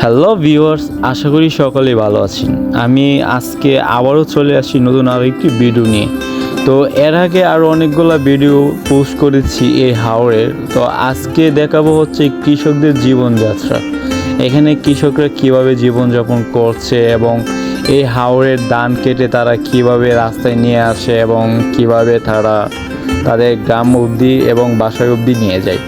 Hello viewers আশা করি সকলেই ভালো আছেন। আমি আজকে আবারও চলে আসি নতুন আরও একটি ভিডিও নিয়ে। তো এর আগে আরও অনেকগুলো ভিডিও পোস্ট করেছি এই হাওড়ের তো আজকে দেখাবো হচ্ছে কৃষকদের জীবনযাত্রা। এখানে কৃষকরা কীভাবে জীবনযাপন করছে এবং এই হাওড়ের ধান কেটে তারা কীভাবে রাস্তায় নিয়ে আসে এবং কীভাবে তারা তাদের গ্রাম অবধি এবং বাসায় অবধি নিয়ে যায়।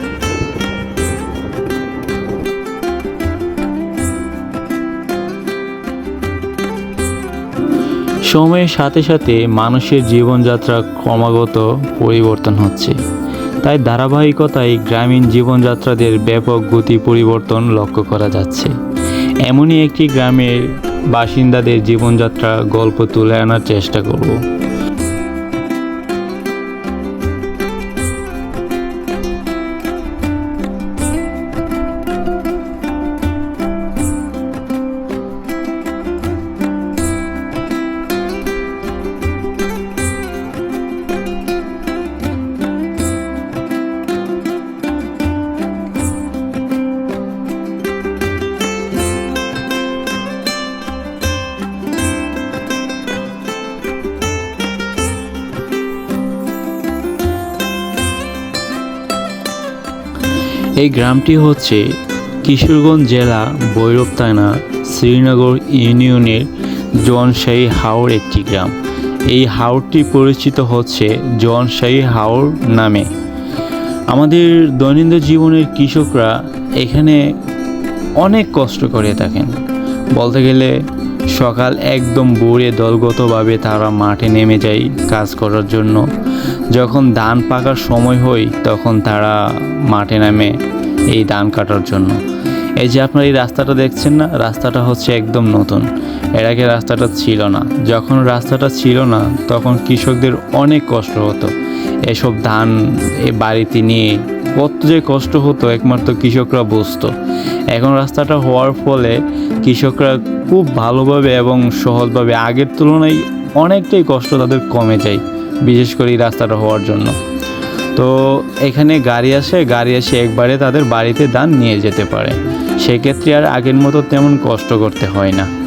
সময়ের সাথে সাথে মানুষের জীবনযাত্রা ক্রমাগত পরিবর্তন হচ্ছে। তাই ধারাবাহিকতায় গ্রামীণ জীবনযাত্রাদের ব্যাপক গতি পরিবর্তন লক্ষ্য করা যাচ্ছে। এমনই একটি গ্রামের বাসিন্দাদের জীবনযাত্রা গল্প তুলে আনার চেষ্টা করব। এই গ্রামটি হচ্ছে কিশোরগঞ্জ জেলা ভৈরব থানা শ্রীনগর ইউনিয়নের জনশাহী হাওর একটি গ্রাম। এই হাওরটি পরিচিত হচ্ছে জনশাহী হাওর নামে। আমাদের দৈনন্দিন জীবনের কৃষকরা এখানে অনেক কষ্ট করে থাকেন। বলতে গেলে সকাল একদম ভোরে দলগতভাবে তারা মাঠে নেমে যায় কাজ করার জন্য। যখন ধান পাকার সময় হয়, তখন তারা মাঠে নামে এই ধান কাটার জন্য। এই যে আপনার এই রাস্তাটা দেখছেন না, রাস্তাটা হচ্ছে একদম নতুন। এর আগে রাস্তাটা ছিল না। যখন রাস্তাটা ছিল না, তখন কৃষকদের অনেক কষ্ট হতো। এসব ধান এ বাড়িতে নিয়ে কত যে কষ্ট হতো, একমাত্র কৃষকরা বুঝতো। এখন রাস্তাটা হওয়ার ফলে কৃষকরা খুব ভালোভাবে এবং সহজভাবে আগের তুলনায় অনেকটাই কষ্ট তাদের কমে যায়, বিশেষ করে এই রাস্তাটা হওয়ার জন্য। তো এখানে গাড়ি আসে, গাড়ি এসে একবারে তাদের বাড়িতে দান নিয়ে যেতে পারে। সেক্ষেত্রে আর আগের মতো তেমন কষ্ট করতে হয় না।